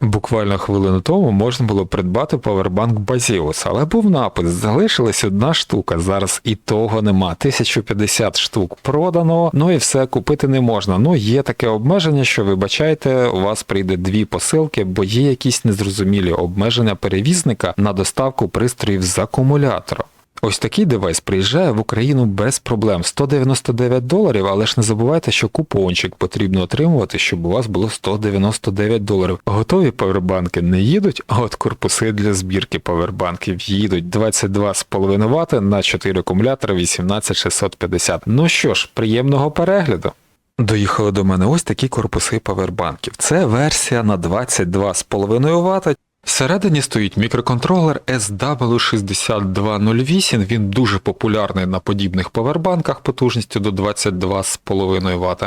Буквально хвилину тому можна було придбати павербанк Базіус, але був напис, залишилась одна штука. Зараз і того нема. 1050 штук продано, ну і все купити не можна. Ну є таке обмеження, що вибачайте, у вас прийде дві посилки, бо є якісь незрозумілі обмеження перевізника на доставку пристроїв з акумулятора. Ось такий девайс приїжджає в Україну без проблем. 199 доларів, але ж не забувайте, що купончик потрібно отримувати, щоб у вас було 199 доларів. Готові павербанки не їдуть, а от корпуси для збірки павербанків їдуть 22,5 Вт на 4 акумулятори 18650. Ну що ж, приємного перегляду. Доїхали до мене ось такі корпуси павербанків. Це версія на 22,5 Вт. Всередині стоїть мікроконтролер SW6208. Він дуже популярний на подібних павербанках потужністю до 22,5 Вт.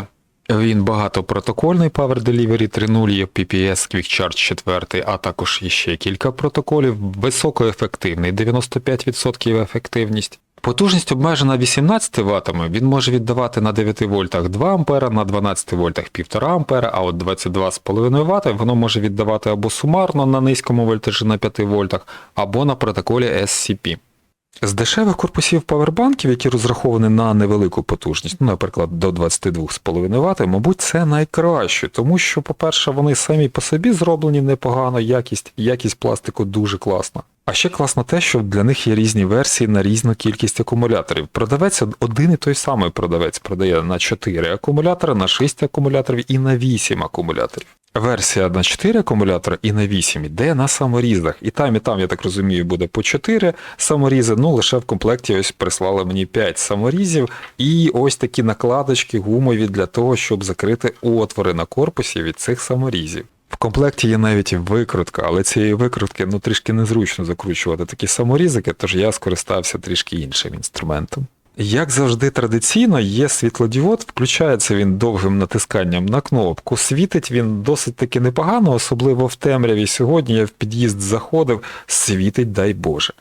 Він багатопротокольний Power Delivery 3.0, є PPS Quick Charge 4, а також є ще кілька протоколів. Високоефективний, 95% ефективність. Потужність обмежена 18 Вт, він може віддавати на 9 вольтах 2 А, на 12 вольтах 1,5 А, а от 22,5 Вт воно може віддавати або сумарно на низькому вольтажі на 5 вольтах, або на протоколі SCP. З дешевих корпусів павербанків, які розраховані на невелику потужність, ну, наприклад, до 22,5 Вт, мабуть, це найкраще, тому що, по-перше, вони самі по собі зроблені непогано, якість, якість пластику дуже класна. А ще класно те, що для них є різні версії на різну кількість акумуляторів. Продавець один і той самий продавець продає на 4 акумулятори, на 6 акумуляторів і на 8 акумуляторів. Версія на 4 акумулятори і на 8 йде на саморізах. І там, і там, я так розумію, буде по 4 саморізи. Ну лише в комплекті ось прислали мені 5 саморізів і ось такі накладочки гумові для того, щоб закрити отвори на корпусі від цих саморізів. В комплекті є навіть викрутка, але цієї викрутки ну трішки незручно закручувати такі саморізики, тож я скористався трішки іншим інструментом. Як завжди традиційно, є світлодіод, включається він довгим натисканням на кнопку. Світить він досить таки непогано, особливо в темряві. Сьогодні я в під'їзд заходив, світить, дай Боже.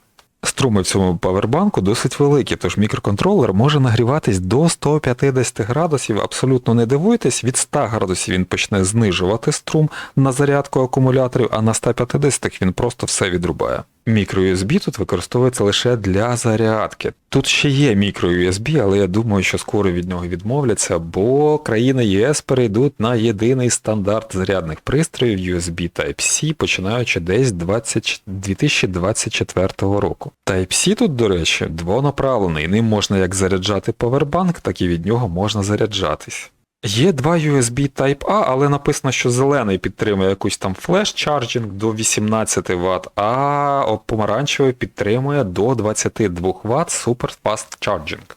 Струми в цьому павербанку досить великі, тож мікроконтролер може нагріватись до 150 градусів. Абсолютно не дивуйтесь, від 100 градусів він почне знижувати струм на зарядку акумуляторів, а на 150 він просто все відрубає. Мікро-USB тут використовується лише для зарядки. Тут ще є мікро-USB, але я думаю, що скоро від нього відмовляться, бо країни ЄС перейдуть на єдиний стандарт зарядних пристроїв USB Type-C, починаючи десь 20... 2024 року. Type-C тут, до речі, двонаправлений, ним можна як заряджати павербанк, так і від нього можна заряджатись. Є два USB Type-A, але написано, що зелений підтримує якусь там флеш-чарджинг до 18 Вт, а помаранчевий підтримує до 22 Вт Super Fast Charging.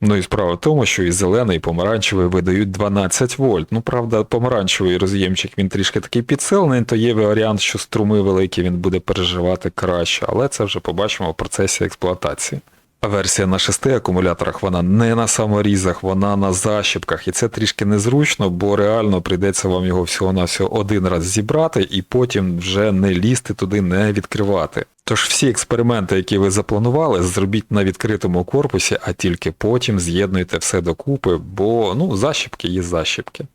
Ну і справа в тому, що і зелений, і помаранчевий видають 12 вольт. Ну, правда, помаранчевий роз'ємчик він трішки такий підсилений, то є варіант, що струми великі він буде переживати краще, але це вже побачимо в процесі експлуатації. Версія на 6 акумуляторах, вона не на саморізах, вона на защіпках. І це трішки незручно, бо реально прийдеться вам його всього-навсього один раз зібрати і потім вже не лізти туди, не відкривати. Тож всі експерименти, які ви запланували, зробіть на відкритому корпусі, а тільки потім з'єднуйте все докупи, бо ну, защіпки є защіпки.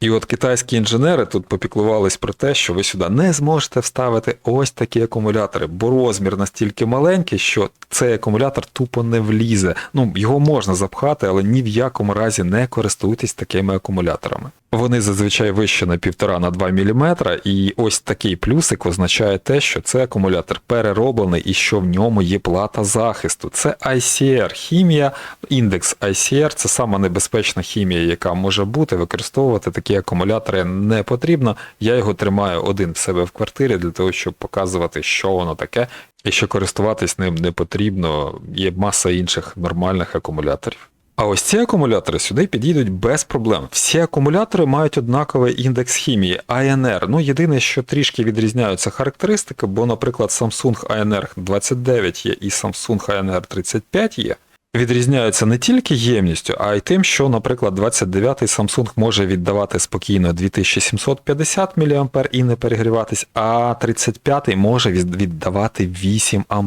І от китайські інженери тут попіклувались про те, що ви сюди не зможете вставити ось такі акумулятори, бо розмір настільки маленький, що цей акумулятор тупо не влізе. Ну, його можна запхати, але ні в якому разі не користуйтесь такими акумуляторами. Вони зазвичай вище на 1,5 на 2 мм, і ось такий плюсик означає те, що це акумулятор перероблений і що в ньому є плата захисту. Це ICR хімія, індекс ICR це сама небезпечна хімія, яка може бути. Використовувати такі акумулятори не потрібно. Я його тримаю один в себе в квартирі для того, щоб показувати, що воно таке, і що користуватись ним не потрібно. Є маса інших нормальних акумуляторів. А ось ці акумулятори сюди підійдуть без проблем. Всі акумулятори мають однаковий індекс хімії INR. Ну, єдине, що трішки відрізняються характеристики, бо, наприклад, Samsung INR 29 є і Samsung INR 35 є. Відрізняються не тільки ємністю, а й тим, що, наприклад, 29-й Samsung може віддавати спокійно 2750 мА і не перегріватись, а 35-й може віддавати 8 А.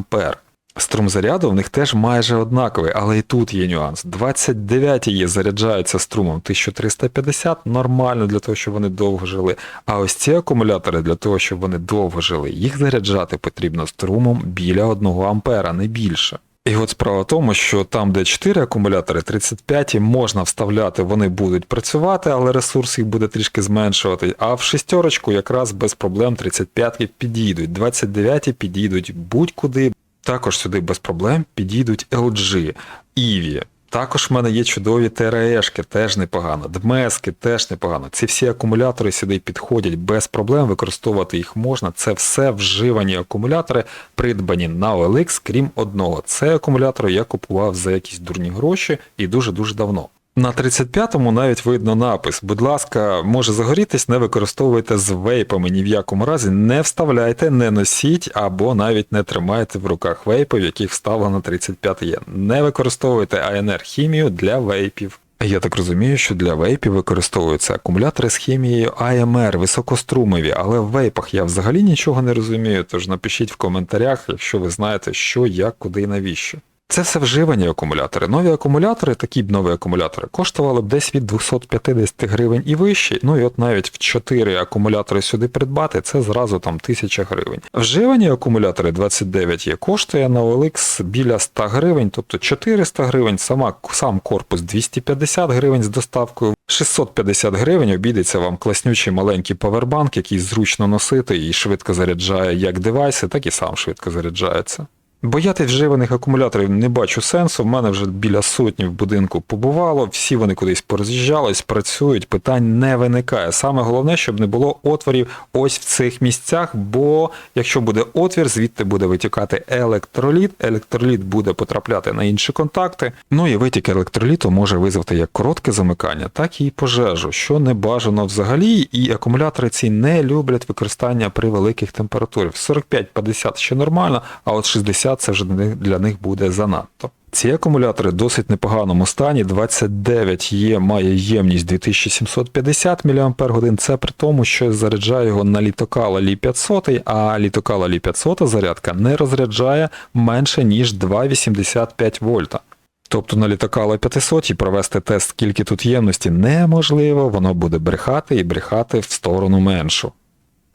Струм заряду в них теж майже однаковий, але і тут є нюанс. 29 є заряджаються струмом 1350, нормально для того, щоб вони довго жили. А ось ці акумулятори для того, щоб вони довго жили, їх заряджати потрібно струмом біля 1 ампера, не більше. І от справа в тому, що там, де 4 акумулятори, 35 можна вставляти, вони будуть працювати, але ресурс їх буде трішки зменшувати. А в шістерочку якраз без проблем 35 підійдуть, 29 підійдуть будь-куди. Також сюди без проблем підійдуть LG, EVI. Також в мене є чудові ТРЕшки, теж непогано, дмески теж непогано. Ці всі акумулятори сюди підходять без проблем, використовувати їх можна. Це все вживані акумулятори, придбані на OLX, крім одного. Це акумулятор я купував за якісь дурні гроші і дуже-дуже давно. На 35-му навіть видно напис. Будь ласка, може загорітись, не використовуйте з вейпами ні в якому разі, не вставляйте, не носіть або навіть не тримайте в руках вейпи, в яких вставлено 35 є. Не використовуйте АНР хімію для вейпів. Я так розумію, що для вейпів використовуються акумулятори з хімією AMR, високострумові, але в вейпах я взагалі нічого не розумію, тож напишіть в коментарях, якщо ви знаєте, що, як, куди і навіщо. Це все вживані акумулятори. Нові акумулятори, такі б нові акумулятори, коштували б десь від 250 гривень і вище. Ну і от навіть в 4 акумулятори сюди придбати, це зразу там 1000 гривень. Вживані акумулятори 29 є, коштує на OLX біля 100 гривень, тобто 400 гривень, сама, сам корпус 250 гривень з доставкою. 650 гривень обійдеться вам класнючий маленький павербанк, який зручно носити і швидко заряджає як девайси, так і сам швидко заряджається. Боятись вживаних акумуляторів не бачу сенсу. В мене вже біля сотні в будинку побувало, всі вони кудись пороз'їжджались, працюють, питань не виникає. Саме головне, щоб не було отворів ось в цих місцях, бо якщо буде отвір, звідти буде витікати електроліт, електроліт буде потрапляти на інші контакти. Ну і витік електроліту може визвати як коротке замикання, так і пожежу, що не бажано взагалі, і акумулятори ці не люблять використання при великих температурах. 45-50 ще нормально, а от 60 це вже для них- буде занадто. Ці акумулятори в досить непоганому стані. 29 є, має ємність 2750 мАч. Це при тому, що я заряджаю його на літокала Лі 500, а літокала Лі 500 зарядка не розряджає менше, ніж 2,85 вольта. Тобто на літокала 500 провести тест, скільки тут ємності, неможливо, воно буде брехати і брехати в сторону меншу.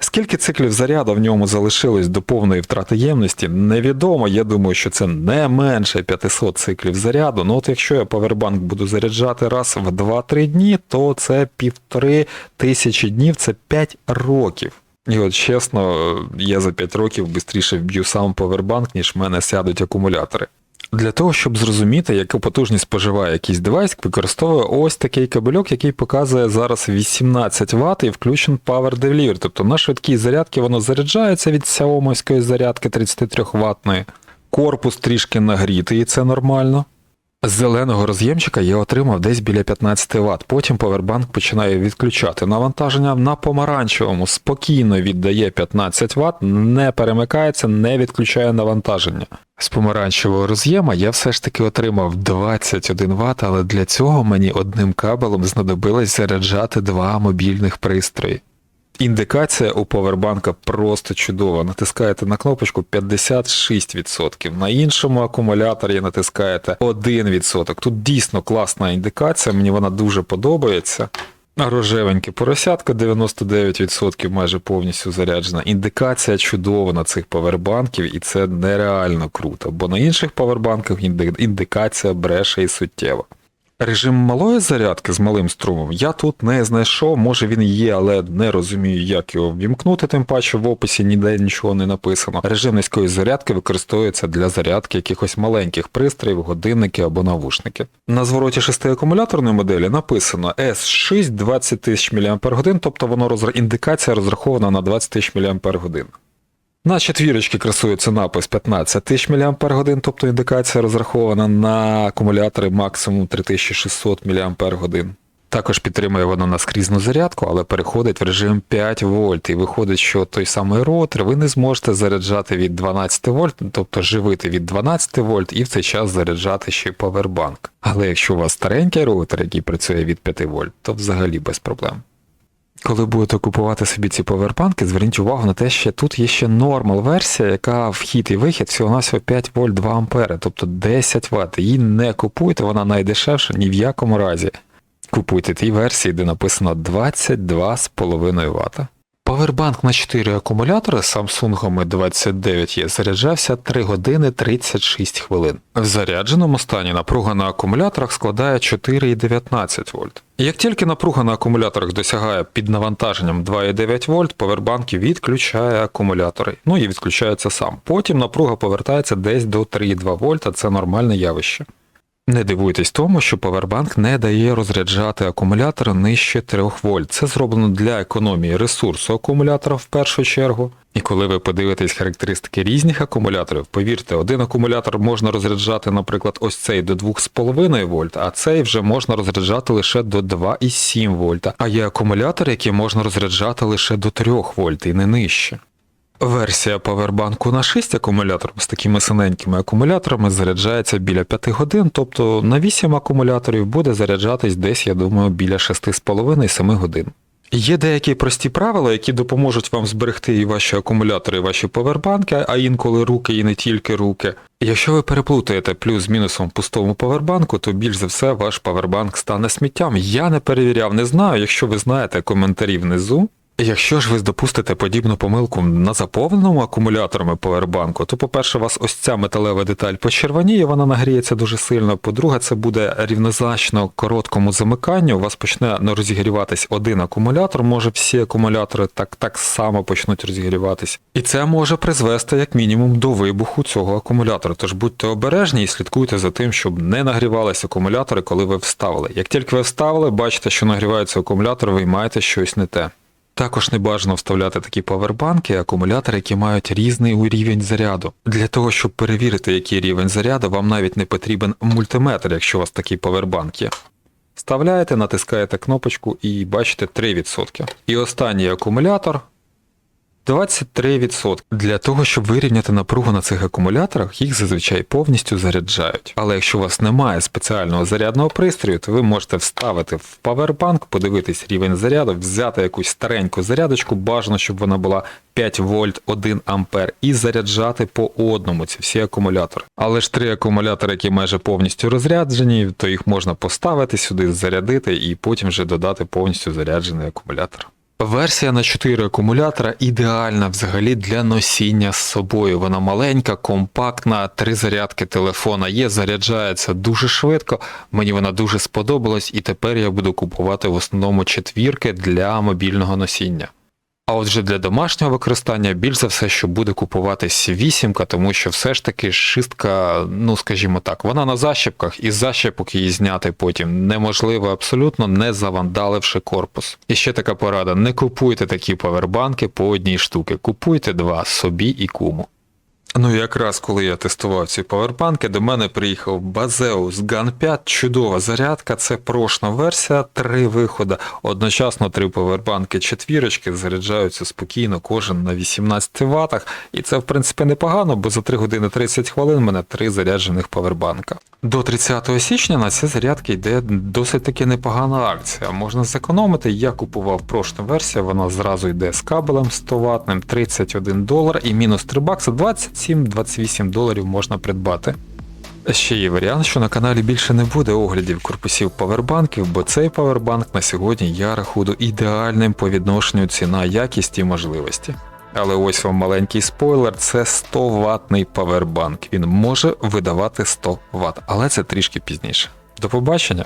Скільки циклів заряду в ньому залишилось до повної втрати ємності, невідомо. Я думаю, що це не менше 500 циклів заряду. Ну от якщо я павербанк буду заряджати раз в 2-3 дні, то це півтори тисячі днів, це 5 років. І от чесно, я за 5 років швидше вб'ю сам павербанк, ніж в мене сядуть акумулятори. Для того, щоб зрозуміти, яку потужність споживає якийсь девайс, використовую ось такий кабельок, який показує зараз 18 Вт і включен Power Delivery. Тобто на швидкій зарядці воно заряджається від Xiaomi зарядки 33 ваттної. Корпус трішки нагрітий, і це нормально. З зеленого роз'ємчика я отримав десь біля 15 Вт. Потім повербанк починає відключати навантаження. На помаранчевому спокійно віддає 15 Вт, не перемикається, не відключає навантаження. З помаранчевого роз'єма я все ж таки отримав 21 Вт, але для цього мені одним кабелем знадобилось заряджати два мобільних пристрої. Індикація у повербанка просто чудова. Натискаєте на кнопочку 56%. На іншому акумуляторі натискаєте 1%. Тут дійсно класна індикація, мені вона дуже подобається. Рожевеньке поросятка 99% майже повністю заряджена. Індикація чудова на цих павербанків, і це нереально круто, бо на інших павербанках інди- індикація бреше і суттєва. Режим малої зарядки з малим струмом я тут не знайшов, може він є, але не розумію, як його ввімкнути, тим паче в описі ніде нічого не написано. Режим низької зарядки використовується для зарядки якихось маленьких пристроїв, годинники або навушники. На звороті 6 акумуляторної моделі написано S6 20 тисяч мАч, тобто воно розр... індикація розрахована на 20 тисяч мАч. На четвірочці красується напис 15 тисяч мАч, тобто індикація розрахована на акумулятори максимум 3600 мАч. Також підтримує воно наскрізну зарядку, але переходить в режим 5 вольт. І виходить, що той самий роутер ви не зможете заряджати від 12 вольт, тобто живити від 12 вольт і в цей час заряджати ще павербанк. Але якщо у вас старенький роутер, який працює від 5 вольт, то взагалі без проблем. Коли будете купувати собі ці поверпанки, зверніть увагу на те, що тут є ще нормал версія, яка вхід і вихід всього на 5 вольт 2 ампери, тобто 10 Вт. Її не купуйте, вона найдешевша ні в якому разі. Купуйте ті версії, де написано 22,5 Вт. Павербанк на 4 акумулятори з Samsung 29 є заряджався 3 години 36 хвилин. В зарядженому стані напруга на акумуляторах складає 4,19 вольт. Як тільки напруга на акумуляторах досягає під навантаженням 2,9 вольт, павербанки відключає акумулятори, ну і відключається сам. Потім напруга повертається десь до 3,2 вольта, це нормальне явище. Не дивуйтесь тому, що павербанк не дає розряджати акумулятор нижче 3 вольт. Це зроблено для економії ресурсу акумулятора в першу чергу. І коли ви подивитесь характеристики різних акумуляторів, повірте, один акумулятор можна розряджати, наприклад, ось цей до 2,5 вольт, а цей вже можна розряджати лише до 2,7 вольта. А є акумулятори, які можна розряджати лише до 3 вольт і не нижче. Версія павербанку на 6 акумуляторів з такими синенькими акумуляторами заряджається біля 5 годин, тобто на 8 акумуляторів буде заряджатись десь, я думаю, біля 6,5-7 годин. Є деякі прості правила, які допоможуть вам зберегти і ваші акумулятори, і ваші повербанки, а інколи руки і не тільки руки. Якщо ви переплутаєте плюс з мінусом пустому повербанку, то більш за все ваш повербанк стане сміттям. Я не перевіряв, не знаю. Якщо ви знаєте коментарі внизу. Якщо ж ви допустите подібну помилку на заповненому акумуляторами повербанку, то, по-перше, у вас ось ця металева деталь почервоніє, вона нагріється дуже сильно. По-друге, це буде рівнозначно короткому замиканню. У вас почне не розігріватись один акумулятор, може всі акумулятори так, так само почнуть розігріватись. І це може призвести як мінімум до вибуху цього акумулятора. Тож будьте обережні і слідкуйте за тим, щоб не нагрівалися акумулятори, коли ви вставили. Як тільки ви вставили, бачите, що нагрівається акумулятор, ви маєте щось не те. Також не бажано вставляти такі павербанки, акумулятори, які мають різний рівень заряду. Для того, щоб перевірити, який рівень заряду, вам навіть не потрібен мультиметр, якщо у вас такий павербанк є. Вставляєте, натискаєте кнопочку і бачите 3%. І останній акумулятор 23%. Для того, щоб вирівняти напругу на цих акумуляторах, їх зазвичай повністю заряджають. Але якщо у вас немає спеціального зарядного пристрою, то ви можете вставити в павербанк, подивитись рівень заряду, взяти якусь стареньку зарядочку, бажано, щоб вона була 5 вольт 1 ампер, і заряджати по одному ці всі акумулятори. Але ж три акумулятори, які майже повністю розряджені, то їх можна поставити сюди, зарядити і потім вже додати повністю заряджений акумулятор. Версія на 4 акумулятора ідеальна взагалі для носіння з собою. Вона маленька, компактна, три зарядки телефона є, заряджається дуже швидко. Мені вона дуже сподобалась, і тепер я буду купувати в основному четвірки для мобільного носіння. А отже, для домашнього використання більш за все, що буде купуватись вісімка, тому що все ж таки шистка, ну скажімо так, вона на защіпках, і защепок її зняти потім неможливо абсолютно, не завандаливши корпус. І ще така порада: не купуйте такі павербанки по одній штуки, купуйте два собі і куму. Ну, якраз коли я тестував ці павербанки, до мене приїхав Bazeus GAN 5, чудова зарядка, це прошна версія, три виходи. Одночасно три павербанки четвірочки заряджаються спокійно, кожен на 18 ватах. І це, в принципі, непогано, бо за 3 години 30 хвилин в мене три заряджених павербанка. До 30 січня на ці зарядки йде досить таки непогана акція. Можна зекономити. Я купував прошну версію, вона зразу йде з кабелем 100 ватним, 31 долар і мінус 3 бакси 27-28 доларів можна придбати. Ще є варіант, що на каналі більше не буде оглядів корпусів павербанків, бо цей павербанк на сьогодні я рахую ідеальним по відношенню ціна, якість і можливості. Але ось вам маленький спойлер, це 100 ватний павербанк. Він може видавати 100 Вт, але це трішки пізніше. До побачення!